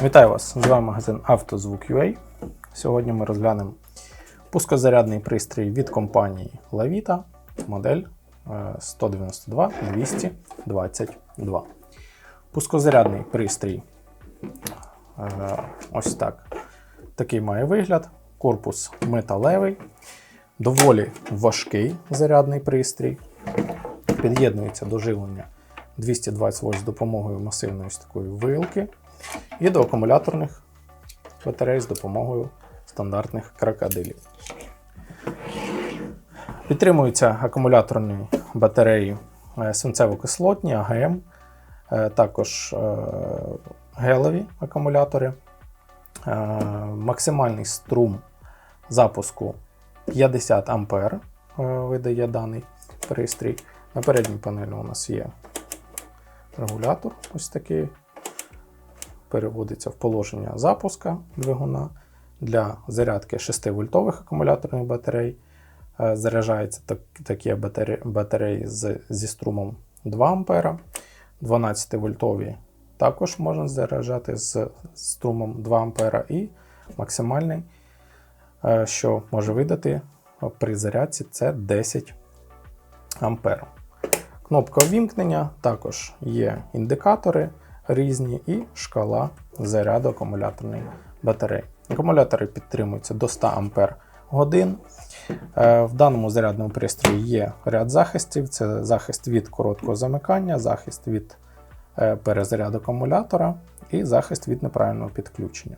Вітаю вас! З вами магазин «Автозвук.UA». Сьогодні ми розглянемо пускозарядний пристрій від компанії Lavita, модель е, 192 222. Пускозарядний пристрій е, ось так. Такий має вигляд. Корпус металевий, доволі важкий зарядний пристрій. Під'єднується до живлення 220 вольт з допомогою масивної такої вилки і до акумуляторних батарей з допомогою стандартних крокодилів. Підтримуються акумуляторні батареї е, свинцево-кислотні, АГМ, е, також е, гелеві акумулятори. Максимальний струм запуску 50 А видає даний пристрій. На передній панелі у нас є регулятор ось такий. Переводиться в положення запуска двигуна для зарядки 6-вольтових акумуляторних батарей. Е, Заряджаються так, такі батареї, з, зі струмом 2 А. 12-вольтові також можна заряджати з струмом 2 А і максимальний, е, що може видати при зарядці, це 10 А. Кнопка ввімкнення, також є індикатори різні і шкала заряду акумуляторної батареї. Акумулятори підтримуються до 100 Ампер годин. Е, В даному зарядному пристрої є ряд захистів: це захист від короткого замикання, захист від е, перезаряду акумулятора і захист від неправильного підключення.